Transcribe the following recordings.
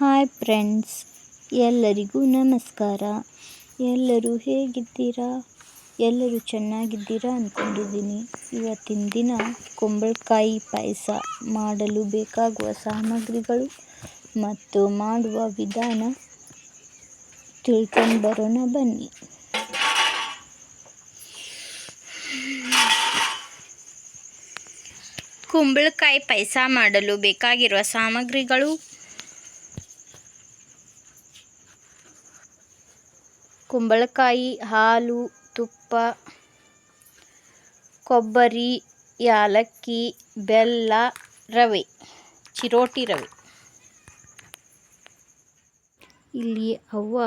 Hi friends, ಎಲ್ಲರಿಗೂ ನಮಸ್ಕಾರ. ಎಲ್ಲರೂ ಹೇಗಿದ್ದೀರಾ? ಎಲ್ಲರೂ ಚೆನ್ನಾಗಿದ್ದೀರಾ ಅಂದ್ಕೊಂಡಿದ್ದೀನಿ ಇವತ್ತಿನ ದಿನ ಕುಂಬಳಕಾಯಿ ಪಾಯಸ ಮಾಡಲು ಬೇಕಾಗುವ ಸಾಮಗ್ರಿಗಳು ಮತ್ತು ಮಾಡುವ ವಿಧಾನ ತಿಳ್ಕೊಂಡು ಬರೋಣ ಬನ್ನಿ. ಕುಂಬಳಕಾಯಿ ಪಾಯಸ ಮಾಡಲು ಬೇಕಾಗಿರುವ ಸಾಮಗ್ರಿಗಳು ಕುಂಬಳಕಾಯಿ, ಹಾಲು, ತುಪ್ಪ, ಕೊಬ್ಬರಿ, ಯಾಲಕ್ಕಿ, ಬೆಲ್ಲ, ರವೆ, ಚಿರೋಟಿ ರವೆ. ಇಲ್ಲಿ ಅವ್ವ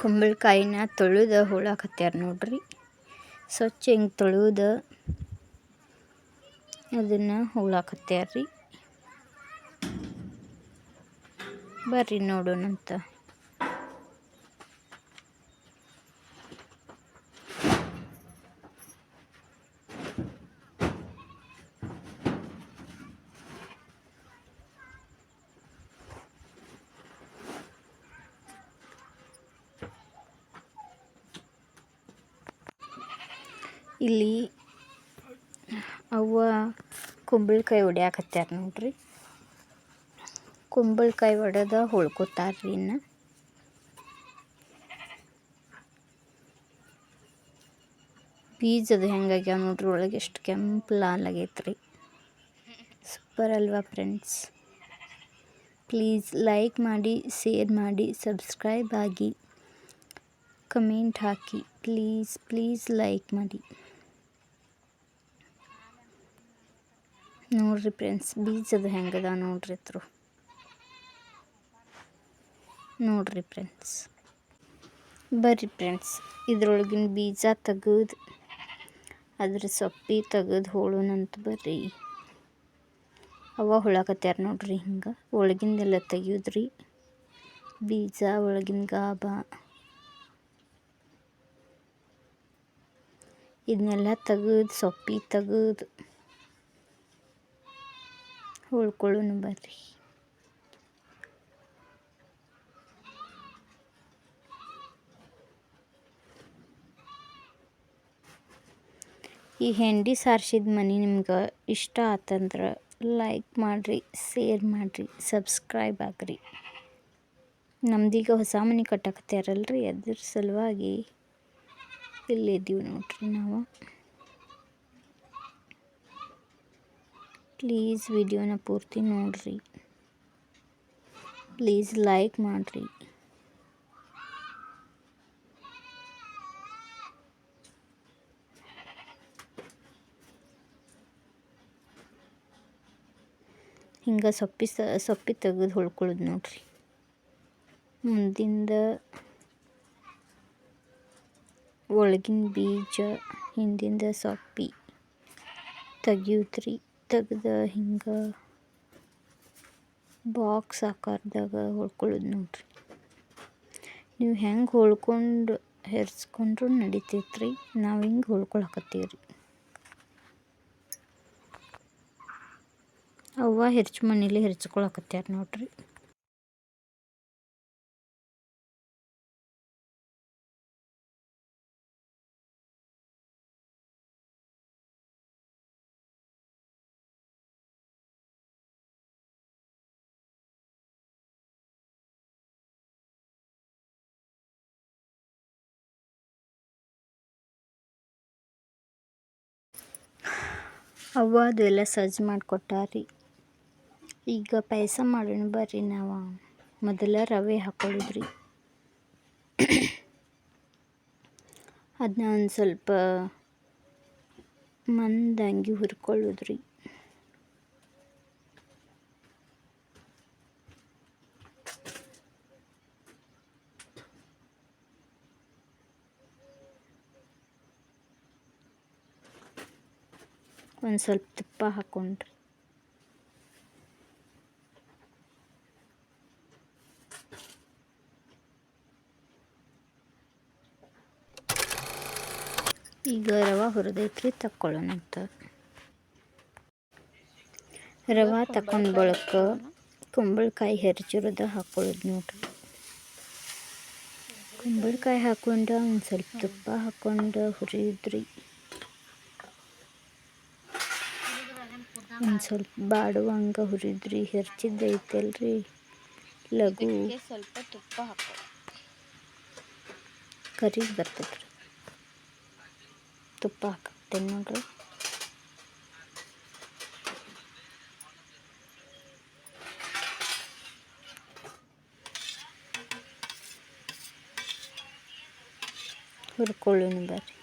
ಕುಂಬಳಕಾಯಿನ ತೊಳೆದು ಹೋಳಾಕತ್ಯಾರ ನೋಡ್ರಿ. ಸ್ವಚ್ಛ ಹಿಂಗೆ ತೊಳೆದು ಅದನ್ನು ಹೋಳಾಕತ್ಯಾರ ಬರ್ರಿ ನೋಡೋಣಂತ. ಇಲ್ಲಿ ಅವ್ವ ಕುಂಬಳಕಾಯಿ ಹೊಡ್ಯಾಕತ್ಯಾರ ನೋಡ್ರಿ. ಕುಂಬಳಕಾಯಿ ಒಡೆದ ಹೊಳ್ಕೊತಾರ್ರಿ ಇನ್ನು. ಬೀಜದ ಹೆಂಗಾಗ್ಯಾವ ನೋಡ್ರಿ ಒಳಗೆ ಎಷ್ಟು ಕೆಂಪು ಲಾಲ್ ಆಗೈತ್ರಿ. ಸೂಪರ್ ಅಲ್ವಾ ಫ್ರೆಂಡ್ಸ್ ಪ್ಲೀಸ್ ಲೈಕ್ ಮಾಡಿ ಶೇರ್ ಮಾಡಿ ಸಬ್ಸ್ಕ್ರೈಬ್ ಆಗಿ ಕಮೆಂಟ್ ಹಾಕಿ ಪ್ಲೀಸ್ ಪ್ಲೀಸ್ ಲೈಕ್ ಮಾಡಿ. ನೋಡ್ರಿ ಫ್ರೆಂಡ್ಸ್, ಬೀಜದ ಹೆಂಗದ ನೋಡ್ರಿ ಹತ್ರ ನೋಡ್ರಿ ಫ್ರೆಂಡ್ಸ್. ಬರ್ರಿ ಫ್ರೆಂಡ್ಸ್, ಇದ್ರೊಳಗಿನ ಬೀಜ ತೆಗೆದು, ಅದ್ರ ಸೊಪ್ಪಿ ತೆಗೆದು ಹೋಳೋಣಂತ ಬರ್ರಿ. ಅವ ಹುಳಾಕತ್ಯಾರ ನೋಡ್ರಿ ಹಿಂಗೆ, ಒಳಗಿಂದೆಲ್ಲ ತೆಗಿಯೋದ್ರಿ. ಬೀಜ ಒಳಗಿನ ಗಾಬ. ಇದನ್ನೆಲ್ಲ ತೆಗೆದು, ಸೊಪ್ಪಿ ತೆಗೆದು. ಉಳ್ಕೊಳ್ಳೋಣ ಬರ್ರಿ. ಈ ಹೆಂಡಿ ಸಾರ್ಸಿದ ಮನೆ ನಿಮ್ಗೆ ಇಷ್ಟ ಆತಂದ್ರೆ ಲೈಕ್ ಮಾಡಿರಿ ಶೇರ್ ಮಾಡಿರಿ ಸಬ್ಸ್ಕ್ರೈಬ್ ಆಗ್ರಿ ನಮ್ದೀಗ ಹೊಸ ಮನೆ ಕಟ್ಟಕತ್ತಾರಲ್ರಿ ಅದ್ರ ಸಲುವಾಗಿ ಇಲ್ಲಿದ್ದೀವಿ ನೋಡ್ರಿ ನಾವು. ಪ್ಲೀಸ್ ವಿಡಿಯೋನ ಪೂರ್ತಿ ನೋಡ್ರಿ ಪ್ಲೀಸ್ ಲೈಕ್ ಮಾಡಿರಿ ಹಿಂಗೆ ಸೊಪ್ಪಿ ಸ ಸೊಪ್ಪಿ ತೆಗೆದು ಹೊಳ್ಕೊಳ್ಳೋದು ನೋಡ್ರಿ ಮುಂದಿಂದ ಒಳಗಿನ ಬೀಜ ಹಿಂದಿಂದ ಸೊಪ್ಪಿ ತೆಗಿಯೋದ್ರಿ ತೆಗ್ದು ಹಿಂಗೆ ಬಾಕ್ಸ್ ಆಕಾರದಾಗ ಹೊಳ್ಕೊಳ್ಳೋದು ನೋಡ್ರಿ. ನೀವು ಹೆಂಗೆ ಹೊಳ್ಕೊಂಡು ಹೆರ್ಸ್ಕೊಂಡ್ರು ರೀ ನಾವು ಹಿಂಗೆ ಹೊಳ್ಕೊಳಕತ್ತೀವಿ ರೀ ಅವ್ವ ಹೆರ್ಚು ಮನೇಲಿ ಹೆರ್ಚ್ಕೊಳಕತ್ಯಾರ ನೋಡ್ರಿ. ಅವ್ವ ಅದೆಲ್ಲ ಸಜ್ಜು ಮಾಡಿಕೊಟ್ಟಾರಿ. ಈಗ ಪಾಯಸ ಮಾಡೋಣ ಬರ್ರಿ ನಾವು. ಮೊದಲ ರವೆ ಹಾಕೊಳ್ಳಿದ್ರಿ ಅದನ್ನ ಒಂದು ಸ್ವಲ್ಪ ಮಂದಂಗಿ ಹುರ್ಕೊಳ್ಳೋದ್ರಿ. ಒಂದು ಸ್ವಲ್ಪ ತುಪ್ಪ ಹಾಕ್ಕೊಂಡ್ರಿ ಈಗ ರವೆ ಹುರಿದೈತ್ರಿ ತಕ್ಕೊಳ್ಳೋಣಂತ ರವಾ ತಕ್ಕೊಂಡು ಬಳಕ ಕುಂಬಳಕಾಯಿ ಹೆರ್ಚಿರೋದ ಹಾಕೊಳ್ಳೋದು ನೋಡ್ರಿ. ಕುಂಬಳಕಾಯಿ ಹಾಕ್ಕೊಂಡು ಒಂದು ಸ್ವಲ್ಪ ತುಪ್ಪ ಹಾಕ್ಕೊಂಡು ಹುರಿದ್ರಿ. ಒಂದು ಸ್ವಲ್ಪ ಬಾಡುವಂಗೆ ಹುರಿದ್ರಿ ಹೆರ್ಚಿದ್ದೈತಲ್ರಿ. ಲಘು. ಸ್ವಲ್ಪ ತುಪ್ಪ ಹಾಕೋ ಕರಿಗೆ ಬರ್ತೈತ್ರಿ. ತುಪ್ಪ ಹಾಕತ್ತೇನೆ ನೋಡ್ರಿ. ಹುರ್ಕೊಳ್ಳಿ ಬರ್ರಿ.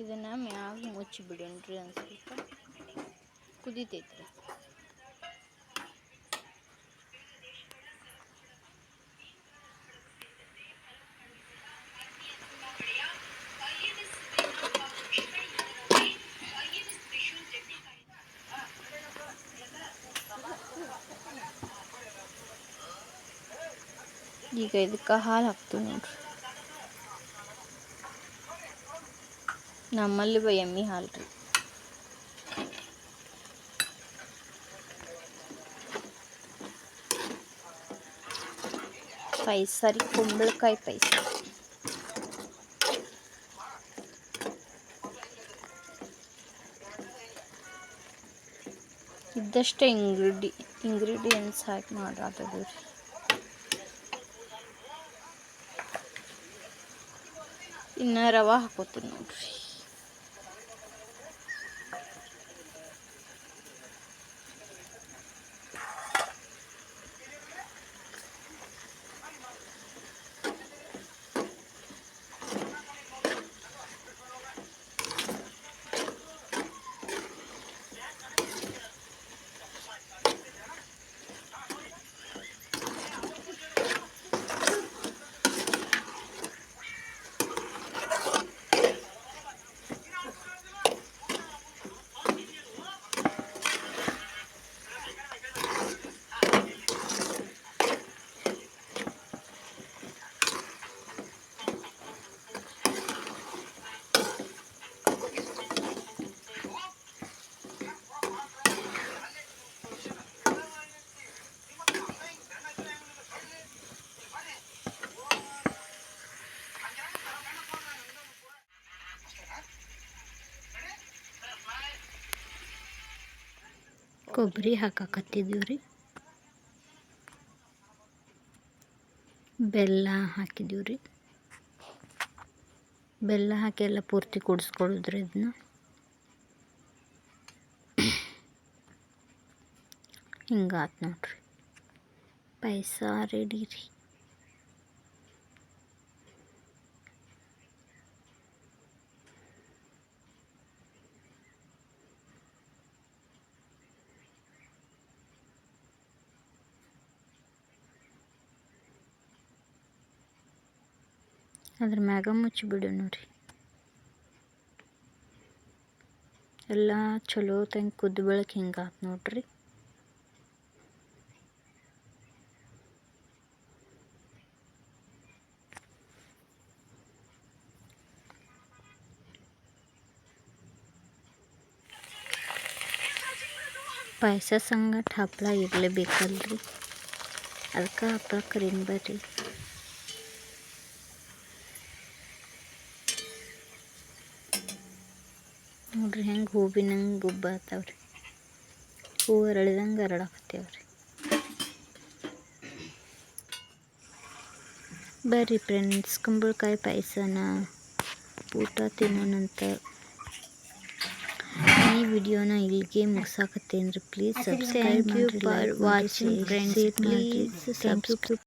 ಇದನ್ನ ಮ್ಯಾಗ ಮುಚ್ಚಿ ಬಿಡೋಣ್ರಿ ಒಂದು ಸ್ವಲ್ಪ. ಕುದಿತೈತ್ರಿ. ಈಗ ಇದಕ್ಕೆ ಹಾಲು ಹಾಕ್ತೀವಿ ನೋಡ್ರಿ. ನಮ್ಮಲ್ಲಿ ಬಯಮ್ಮಿ ಎಮ್ಮಿ ಹಾಲು ರೀ. ಪೈಸ ರೀ ಕುಂಬಳಕಾಯಿ ಪೈಸ ಇದ್ದಷ್ಟೇ ಇಂಗ್ರೀಡಿ, ಇಂಗ್ರೀಡಿಯೆಂಟ್ಸ್ ಹಾಕಿ ಮಾಡ್ರಾತದು ರೀ. ಇನ್ನು ರವೆ ಹಾಕೋತೀನಿ ನೋಡ್ರಿ. ಕೊಬ್ಬರಿ ಹಾಕಾಕತ್ತಿದ್ದೀವಿ ರೀ ಬೆಲ್ಲ ಹಾಕಿದ್ದೀವಿ ರೀ ಬೆಲ್ಲ ಹಾಕಿ ಎಲ್ಲ ಪೂರ್ತಿ ಕುಡಿಸ್ಕೊಳ್ಳೋದ್ರಿ ಇದನ್ನ. ಹಿಂಗಾತು ನೋಡ್ರಿ. ಪಾಯಸ ರೆಡಿ ರೀ. ಅದ್ರ ಮ್ಯಾಗ ಮುಚ್ಚಿ ನೋಡ್ರಿ. ಎಲ್ಲ ಚಲೋ ತಂಗ ಕುದ್ದು ಹಿಂಗೆ ಹಿಂಗಾತು ನೋಡ್ರಿ. ಪಾಯಸ ಸಂಗಟ ಹಪ್ಪಳ ಇರಲೇಬೇಕಲ್ರಿ. ಅದಕ್ಕೆ ಹಪ್ಪಳ ಕರೀನ್ ಬರ್ರಿ. ನೋಡ್ರಿ ಹೆಂಗೆ ಹೂವಿನಂಗೆ ಗುಬ್ಬ ಆತಾವ್ರಿ ಹೂವು ಅರಳಿದಂಗೆ ಅರಳಾಕತ್ತೇವ್ರಿ. ಬರ್ರಿ ಫ್ರೆಂಡ್ಸ್ ಕುಂಬಳಕಾಯಿ ಪಾಯಸನ ಊಟ ತಿನ್ನೋಣಂತ ಈ ವಿಡಿಯೋನ ಇಲ್ಲಿಗೆ ಮುಗಿಸಾಕತ್ತೇನ್ರಿ. ಪ್ಲೀಸ್ ಸಬ್ಸ್ಕ್ರೈಬ್ ಮಾಡ್ರಿ friends. Friends please Please subscribe